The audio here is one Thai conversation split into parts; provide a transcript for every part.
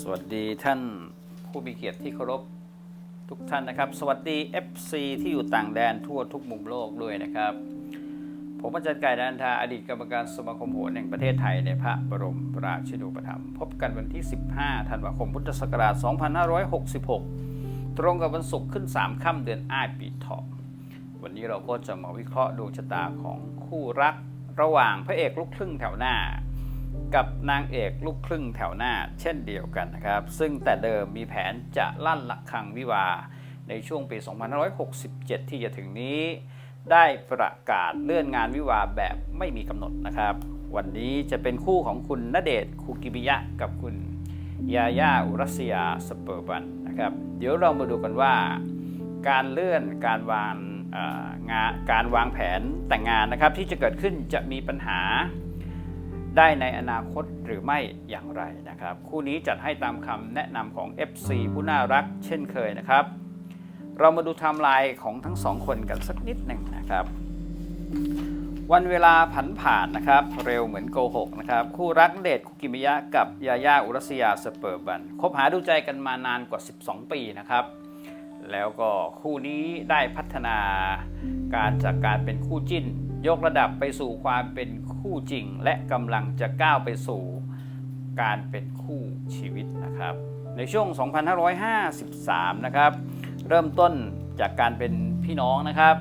สวัสดีท่านผู้มีเกียรติที่เคารพทุกท่านนะครับ สวัสดี FC ที่อยู่ต่างแดนทั่วทุกมุมโลกด้วยนะครับ ผมอาจารย์ไก่ดันทาอดีตกรรมการสมาคมโหรแห่งประเทศไทยในพระบรมราชินูปถัมภ์พบกันวันที่ 15 ธันวาคมพุทธศักราช 2566 ตรงกับวันศุกร์ขึ้น 3 ค่ำเดือนอ้ายปีเถาะวันนี้เราก็จะมาวิเคราะห์ดวงชะตาของคู่รักระหว่างพระเอกลูกครึ่งแถวหน้า กับนางเอกลูกครึ่งแถวหน้าเช่นเดียวกันนะครับ ซึ่งแต่เดิมมีแผนจะลั่นละคังวิวา ในช่วงปี 2567 ที่จะถึงนี้ ได้ประกาศเลื่อนงานวิวาแบบไม่มีกำหนดนะครับ วันนี้จะเป็นคู่ของคุณณเดชน์คูกิมิยะกับคุณยาย่าอุรัสยาสเปอร์บันนะครับ เดี๋ยวเรามาดูกันว่า การเลื่อนการวางงานการวางแผนแต่งงานนะครับ ที่จะเกิดขึ้นจะมีปัญหา ได้ในอนาคตหรือไม่อย่างไรนะครับ คู่นี้จัดให้ตามคำแนะนำของ FC ผู้น่ารักเช่นเคยนะครับ เรามาดูไทม์ไลน์ของทั้งสองคนกันสักนิดหนึ่งนะครับ วันเวลาผันผ่านนะครับ เร็วเหมือนโกหกนะครับ คู่รักเดชคุกิมิยะกับยาย่าอุรัสยาสเปอร์บันคบหาดูใจกันมานานกว่า 12 ปีนะครับแล้วก็คู่นี้ได้พัฒนาการจากการเป็นคู่จิ้น ยกระดับไปสู่ความเป็นคู่จริง และกำลังจะก้าวไปสู่การเป็นคู่ชีวิตนะครับ ในช่วง 2553 นะครับ เริ่มต้นจากการเป็นพี่น้องนะครับ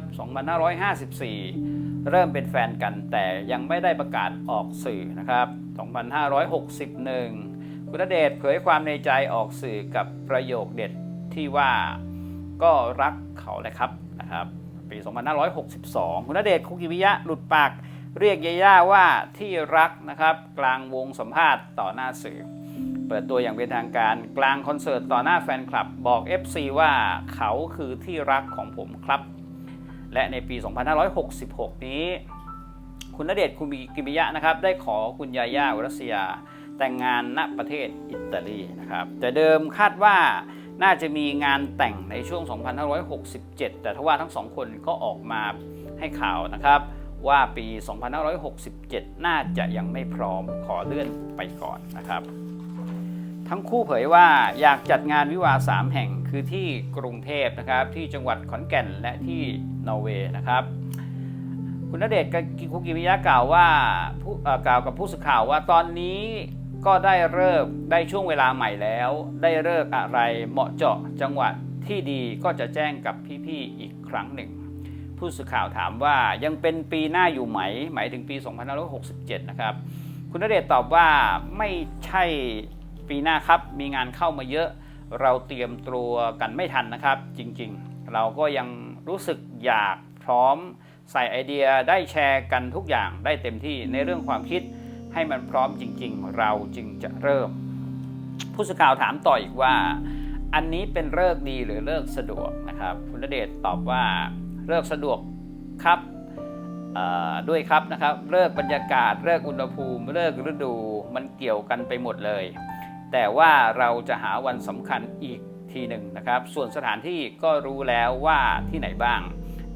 2554 เริ่มเป็นแฟนกันแต่ยังไม่ได้ประกาศออกสื่อนะครับ 2561 คุณเดชเผยความในใจออกสื่อกับประโยคเด็ดที่ว่าก็รักเขาแหละครับนะครับ ปี 2562 คุณณเดชน์คุกิมิยะหลุดปากเรียกยาย่าว่าที่รักนะครับกลางวงสัมภาษณ์ต่อหน้าสื่อ เปิดตัวอย่างเป็นทางการกลางคอนเสิร์ตต่อหน้าแฟนคลับบอก FC ว่าเขาคือที่รักของผมครับ และในปี 2566 นี้ คุณณเดชน์คุมิกิมิยะนะครับได้ขอคุณยาย่าอุรัสยาแต่งงานณประเทศอิตาลีนะครับแต่เดิมคาดว่า น่าจะมีงานแต่งในช่วง 2567 แต่ทว่าทั้งสองคนก็ออกมาให้ข่าวนะครับ ว่าปี 2567 น่าจะยังไม่พร้อมขอเลื่อนไปก่อนนะครับ ทั้งคู่เผยว่าอยากจัดงานวิวาสามแห่งคือที่กรุงเทพนะครับ ที่จังหวัดขอนแก่นและที่นอร์เวย์นะครับคุณณเดชน์กับคุกิมิยะกล่าวว่าผู้กล่าวกับผู้สื่อข่าวว่าตอนนี้ ก็ได้เลิกได้ช่วงเวลาใหม่แล้ว ได้เลิกอะไรเหมาะเจาะจังหวะที่ดีก็จะแจ้งกับพี่ๆอีกครั้งหนึ่ง ผู้สื่อข่าวถามว่ายังเป็นปีหน้าอยู่ไหม หมายถึงปี 2567 นะครับ คุณณเดชตอบว่าไม่ใช่ปีหน้าครับ มีงานเข้ามาเยอะ เราเตรียมตัวกันไม่ทันนะครับ จริงๆ เราก็ยังรู้สึกอยากพร้อมใส่ไอเดียได้แชร์กันทุกอย่างได้เต็มที่ในเรื่องความคิด ให้มันพร้อมจริง ๆ เราจึงจะเริ่ม ผู้สื่อข่าวถามต่ออีกว่า อันนี้เป็นเลิกดีหรือเลิกสะดวกนะครับ คุณเดชตอบว่าเลิกสะดวกครับด้วยครับนะครับเลิกบรรยากาศเลิกอุณหภูมิเลิกฤดูมันเกี่ยวกันไปหมดเลย แต่ว่าเราจะหาวันสำคัญอีกทีหนึ่งนะครับ ส่วนสถานที่ก็รู้แล้วว่าที่ไหนบ้าง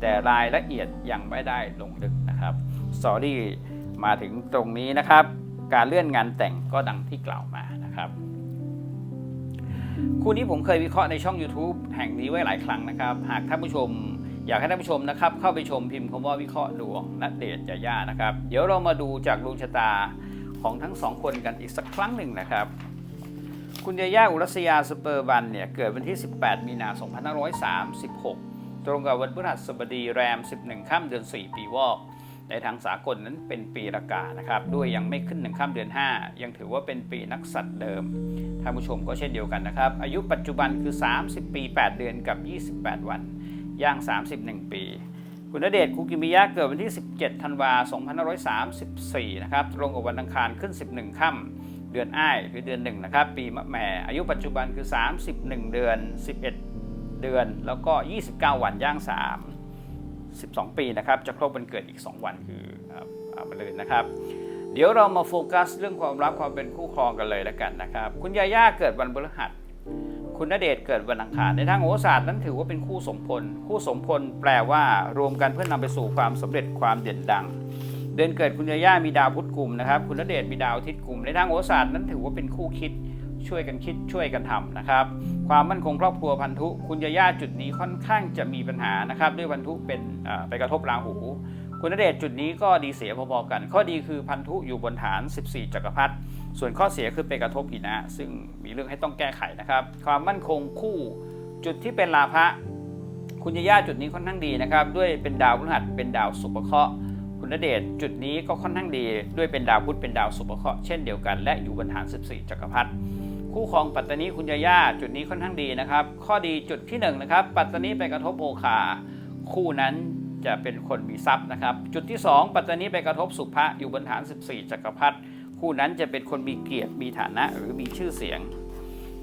แต่รายละเอียดยังไม่ได้ลงลึกนะครับสอรี่ มาถึงตรงนี้นะครับ การเลื่อนงานแต่งก็ดังที่กล่าวมานะครับคู่นี้ผมเคยวิเคราะห์ในช่อง YouTube แห่งนี้ไว้หลายครั้งนะครับ หากท่านผู้ชม อยากให้ท่านผู้ชมนะครับ เข้าไปชมพิมพ์คำว่าวิเคราะห์ดวงนัดเดชยาย่านะครับ เดี๋ยวเรามาดูจากดวงชะตาของทั้งสองคนกันอีกสักครั้งหนึ่งนะครับ คุณยาย่าอุรัสยาสเปอร์บันเนี่ยเกิดวันที่ 18 มีนา2536 ตรงกับวันพฤหัสบดีแรม 11 ค่ำเดือน 4 ปีวอก ในทางสากลนั้นเป็นปีละกานะครับด้วยยังไม่ขึ้นหนึ่งข้ามเดือน 5 ยังถือว่าเป็นปีนักสัตว์เดิมท่านผู้ชมก็เช่นเดียวกันนะครับ อายุปัจจุบันคือ 30 ปี 8 เดือนกับ 28 วันย่าง 31 ปี คุณณเดชคุกิมิยะเกิดวันที่ 17 ธันวาคม2534 นะครับตรงกับวันอังคารขึ้น 11 ค่ำเดือนอ้ายหรือเดือนหนึ่งนะครับ ปีมะแม่อายุปัจจุบันคือ 31 เดือน 11 เดือน แล้วก็ 29 วันย่าง 3 12 ปีนะครับ จะครบวันเกิดอีก 2 วันคืออ่อเอ่อมะรืนนะครับ เดี๋ยวเรามาโฟกัสเรื่องความรักความเป็นคู่ครองกันเลยแล้วกันนะครับ คุณยาย่าเกิดวันพฤหัส คุณณเดชเกิดวันอังคาร ในทางโหราศาสตร์นั้นถือว่าเป็นคู่สมพล คู่สมพลแปลว่ารวมกันเพื่อนำไปสู่ความสำเร็จความเด่นดัง เดือนเกิดคุณยาย่ามีดาวพุธกลุ่มนะครับ คุณณเดชมีดาวอาทิตย์กลุ่ม ในทางโหราศาสตร์นั้นถือว่าเป็นคู่คิด ช่วยกันคิดช่วยกันทำนะครับ ความมั่นคงครอบครัวพันธุ คุณยาย่าจุดนี้ค่อนข้างจะมีปัญหานะครับด้วยพันธุเป็นไปกระทบราหู คุณณเดชจุดนี้ก็ดีเสียพอๆกัน ข้อดีคือพันธุอยู่บนฐาน 14 จักรพรรดิส่วนข้อเสียคือไปกระทบหินะ ซึ่งมีเรื่องให้ต้องแก้ไขนะครับ ความมั่นคงคู่จุดที่เป็นลาภะคุณยาย่าจุดนี้ค่อนข้างดีนะครับ ด้วยเป็นดาวพฤหัสเป็นดาวสุภเคราะห์คุณณเดชจุดนี้ก็ค่อนข้างดี ด้วยเป็นดาวพุธเป็นดาวสุภเคราะห์เช่นเดียวกันและอยู่บนฐาน 14 จักรพรรดิ คู่ครองปัตตานีคุณยาย่าจุดนี้ค่อนข้างดีนะครับ ข้อดีจุดที่1นงนะครับปัตตานีไปกระทบโอคาคู่นั้นจะเป็นคนมีทรัพย์นะครับ จุดที่ 2 ปัตตานีไปกระทบสุภะอยู่บนฐาน 14 จักรพรรดิคู่นั้นจะเป็นคนมีเกียรติมีฐานะหรือมีชื่อเสียง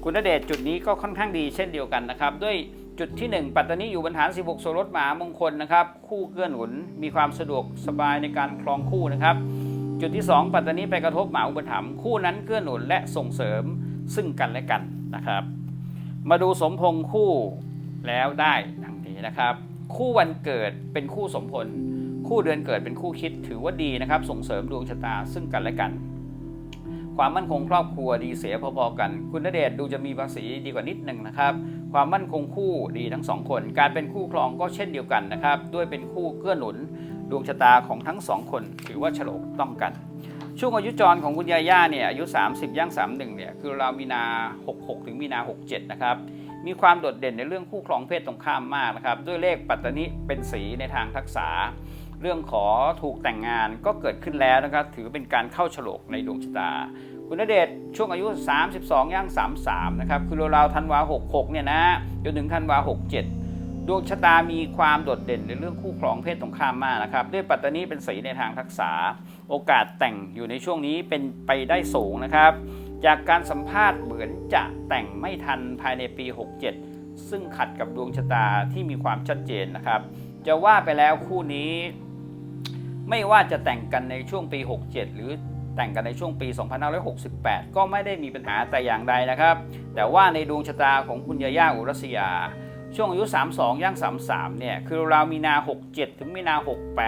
คุณณเดชจุดนี้ก็ค่อนข้างดีเช่นเดียวกันนะครับ ด้วยจุดที่ 1 ปัตตานีอยู่บนฐาน 16โซรถมหามงคลนะครับ คู่เกื้อหนุนมีความสะดวกสบายในการครองคู่นะครับ จุดที่ 2 ปัตตานีไปกระทบหมาอุปถัมภ์คู่นั้นเกื้อหนุนและส่งเสริม ซึ่งกันและกันนะครับ มาดูสมพงษ์คู่แล้วได้ดังนี้นะครับ คู่วันเกิดเป็นคู่สมพล คู่เดือนเกิดเป็นคู่คิดถือว่าดีนะครับ ส่งเสริมดวงชะตาซึ่งกันและกัน ความมั่นคงครอบครัวดีเสียพอๆกัน คุณณเดชดูจะมีภาษีดีกว่านิดหนึ่งนะครับ ความมั่นคงคู่ดีทั้งสองคน การเป็นคู่ครองก็เช่นเดียวกันนะครับ ด้วยเป็นคู่เกื้อหนุน ดวงชะตาของทั้งสองคนถือว่าฉลกต้องกัน ช่วงอายุจรของคุณยาย่าเนี่ยอายุ 30 ย่าง 31เนี่ยคือเราวมีนา 66 ถึงมีนา 67 นะครับ มีความโดดเด่นในเรื่องคู่ครองเพศตรงข้ามมากนะครับ ด้วยเลขปัตตานิเป็นสีในทางทักษะ เรื่องขอถูกแต่งงานก็เกิดขึ้นแล้วนะครับ ถือเป็นการเข้าฉลกในดวงชะตา คุณณเดชช่วงอายุ 32 ย่าง 33 นะครับ คือราวธันวา 66 เนี่ยนะจนถึงธันวา 67 ดวงชะตามีความโดดเด่นในเรื่องคู่ครองเพศตรงข้ามมากนะครับ ด้วยปัตตานีเป็นสีในทางทักษะโอกาสแต่งอยู่ในช่วงนี้เป็นไปได้สูงนะครับ จากการสัมภาษณ์เหมือนจะแต่งไม่ทันภายในปี 67 ซึ่งขัดกับดวงชะตาที่มีความชัดเจนนะครับ จะว่าไปแล้วคู่นี้ ไม่ว่าจะแต่งกันในช่วงปี 67 หรือแต่งกันในช่วงปี 2568 ก็ไม่ได้มีปัญหาแต่อย่างใดนะครับ แต่ว่าในดวงชะตาของคุณยาย่าอุรัสยา ช่วงอายุ 32 ย่าง 33 เนี่ย คือราวมีนา 67 ถึงมีนา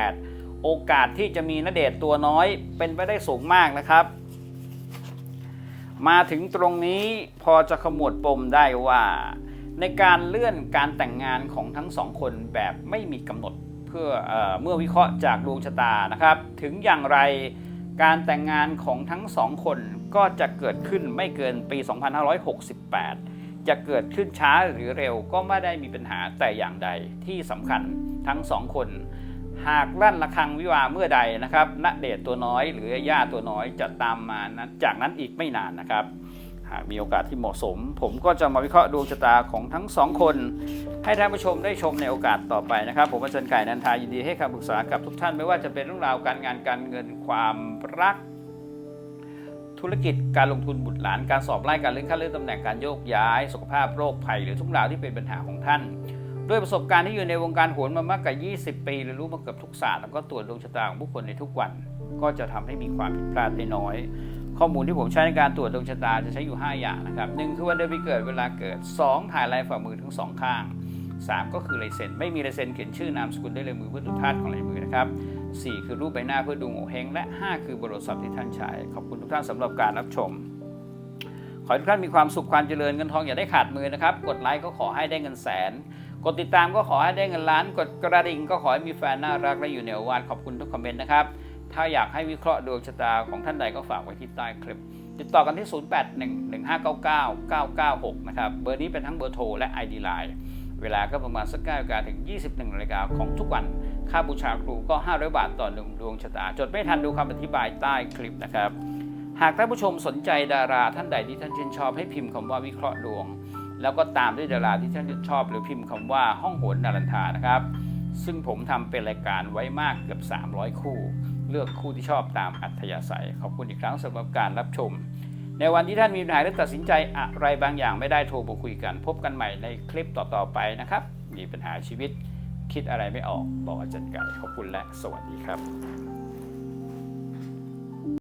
68 โอกาสที่จะมีนเดชตัวน้อยเป็นไปได้สูงมากนะครับ มาถึงตรงนี้พอจะขมวดปมได้ว่า ในการเลื่อนการแต่งงานของทั้งสองคนแบบไม่มีกำหนดเพื่อเออเมื่อวิเคราะห์จากดวงชะตานะครับ ถึงอย่างไรการแต่งงานของทั้งสองคนก็จะเกิดขึ้นไม่เกินปี 2568 จะเกิดขึ้นช้าหรือเร็วก็ไม่ได้มีปัญหาแต่อย่างใดที่สำคัญทั้งสองคน หากลั่นระฆังวิวาเมื่อใดนะครับณเดชน์ตัวน้อย หรือย่าตัวน้อยจะตามมานะจากนั้นอีกไม่นานนะครับ หากมีโอกาสที่เหมาะสม ผมก็จะมาวิเคราะห์ดวงชะตาของทั้งสองคน ให้ท่านผู้ชมได้ชมในโอกาสต่อไปนะครับ ผมอาจารย์ไก่นันทายินดีให้คำปรึกษากับทุกท่านไม่ว่าจะเป็นเรื่องราวการงานการเงินความรัก ธุรกิจการลงทุนบุตรหลานการสอบไล่การเลื่อนขั้นเลื่อนตำแหน่งการโยกย้าย สุขภาพโรคภัยหรือทุกราวที่เป็นปัญหาของท่าน ด้วยประสบการณ์ที่อยู่ในวงการโหนมามากกว่า 20 ปีเรียนรู้มาเกือบทุกศาสตร์แล้วก็ตรวจดวงชะตาของผู้คนในทุกวัน ก็จะทำให้มีความผิดพลาดได้น้อย ข้อมูลที่ผมใช้ในการตรวจดวงชะตาจะใช้อยู่ 5 อย่างนะครับหนึ่งคือวันเดือนปีเกิดเวลาเกิด 2 ถ่ายลายฝ่ามือทั้งสองข้าง 3 ก็คือลายเซ็นไม่มีลายเซ็นเขียนชื่อนามสกุลได้วยลยมือเพื่อดูธาตุของลายมือนะครับ 4 คือรูปใบหน้าเพื่อดูโงเ่เฮงและ 5 คือบริษัทที่ท่านใช้ขอบคุณทุกท่านสำหรับการรับชม ขอให้ทุกท่านมีความสุขความเจริญเงินทองอย่าได้ขาดมือนะครับ กดไลค์ก็ขอให้ได้เงินแสน กดติดตามก็ขอให้ได้เงินล้าน กดกระดิ่งก็ขอให้มีแฟนน่ารักและอยู่ในอวานขอบคุณทุกคอมเมนต์นะครับถ้าอยากให้วิเคราะห์ดวงชะตาของท่านใดก็ฝากไว้ที่ใต้คลิป ติดต่อกันที่ 0811599996 นะครับ เบอร์นี้เป็นทั้งเบอร์โทรและ ID Line เวลาก็ประมาณสัก9นาฬิกาถึง 21นาฬิกาของทุกวัน ค่าบูชาครูก็ 500 บาทต่อหนึ่งดวงชะตา จดไม่ทันดูคำอธิบายใต้คลิปนะครับ หากท่านผู้ชมสนใจดาราท่านใดที่ท่านชื่นชอบให้พิมพ์คำว่าวิเคราะห์ดวง แล้วก็ตามด้วยดาราที่ท่านชื่นชอบ หรือพิมพ์คำว่าห้องโหนนารันทานะครับ ซึ่งผมทำเป็นรายการไว้มากเกือบ 300 คู่ เลือกคู่ที่ชอบตามอัธยาศัย ขอบคุณอีกครั้งสำหรับการรับชม ในวันที่ท่านมีปัญหาหรือตัดสินใจอะไรบางอย่างไม่ได้โทรมาคุยกัน พบกันใหม่ในคลิปต่อๆไปนะครับ มีปัญหาชีวิตคิดอะไรไม่ออกบอกอาจารย์ไก่ขอบคุณและสวัสดีครับ